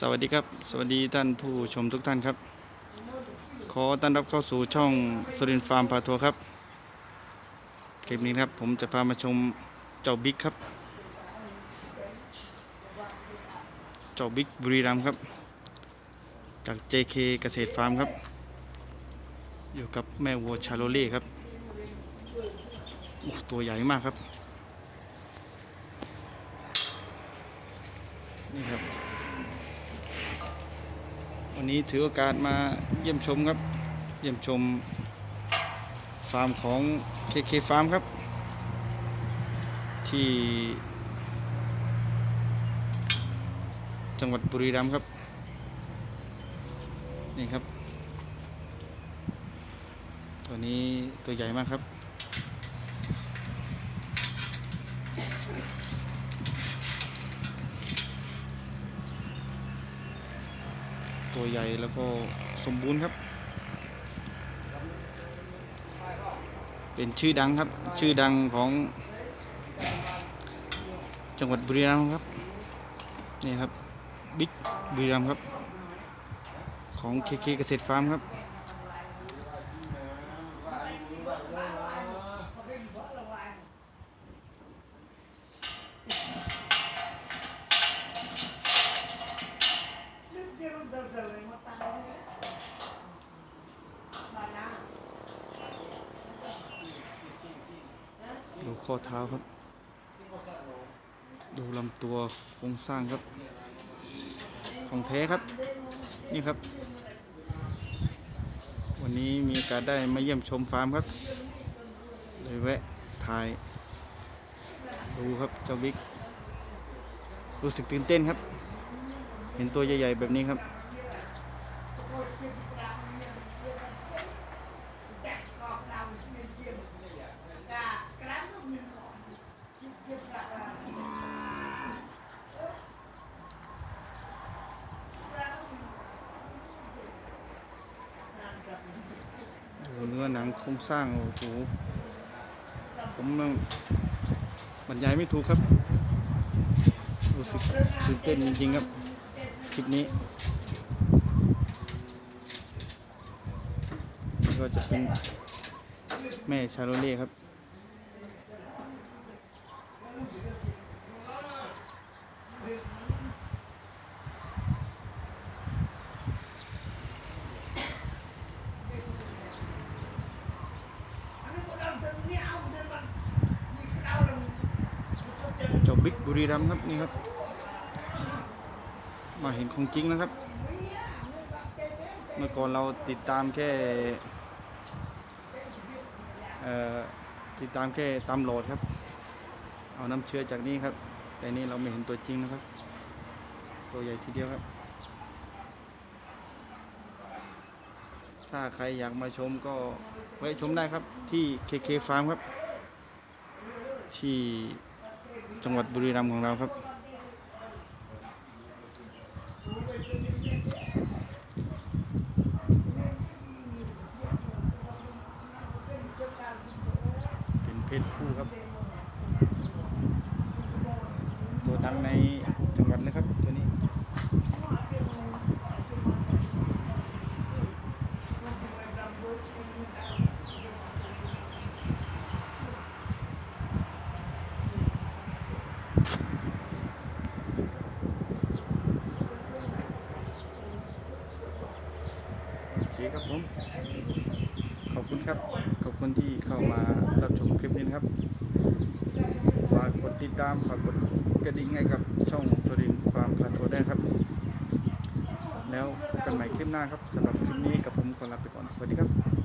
สวัสดีครับ สวัสดีท่านผู้ชมทุกท่านครับ ขอต้อนรับเข้าสู่ช่องสรินฟาร์มพาทัวร์ครับ คลิปนี้ครับผมจะพามาชมเจ้าบิ๊กครับ เจ้าบิ๊กบุรีรัมย์ครับ จาก JK เกษตรฟาร์มครับ อยู่กับแม่วัวชาโลเล่ครับตัวใหญ่มากครับ นี่ครับ วันนี้ถือโอกาสมาเยี่ยมชมครับ เยี่ยมชมฟาร์มของ KK Farm ครับ ที่ จังหวัดบุรีรัมย์ครับ นี่ครับ ตัวนี้ตัวใหญ่มากครับ ตัวใหญ่แล้วก็สมบูรณ์ครับ เป็นชื่อดังครับ ชื่อดังของ จังหวัดบุรีรัมย์ครับ นี่ครับบิ๊กบุรีรัมย์ครับ ของเคเคเกษตรฟาร์มครับ ข้อเท้าครับ ดูลำตัวโครงสร้างครับ ของแท้ครับ นี่ครับ วันนี้มีกาสได้มาเยี่ยมชมฟาร์มครับ เลยแวะถ่าย ดูครับเจ้าบิ๊กรู้สึกตื่นเต้นครับ เห็นตัวใหญ่ๆแบบนี้ครับ หนังโครงสร้างโอ้โหผมยังบรรยายไม่ถูกครับ รู้สึกตื่นเต้นจริงๆครับคลิปนี้นี่ก็จะเป็นแม่ชาโลเล่ครับ บุรีรัมย์ครับนี่ครับ มาเห็นของจริงนะครับ เมื่อก่อนเราติดตามแค่ติดตามแค่ตามโหลดครับ เอาน้ำเชื้อจากนี้ครับ แต่นี่เราไม่เห็นตัวจริงนะครับ ตัวใหญ่ทีเดียวครับ ถ้าใครอยากมาชมก็ไว้ชมได้ครับที่ KK Farm ครับ ที่ จังหวัดบุรีรัมย์ของเราครับ เป็นเพศผู้ครับ ตัวดังในจังหวัดเลยครับตัวนี้ ครับผม ขอบคุณครับ ขอบคุณที่เข้ามารับชมคลิปนี้นะครับ ฝากกดติดตาม ฝากกดกระดิ่งให้กับช่องสรินฟาร์มพาทัวร์ได้ครับ แล้วพบกันใหม่คลิปหน้าครับสำหรับคลิปนี้กับผมขอลาไปก่อน สวัสดีครับ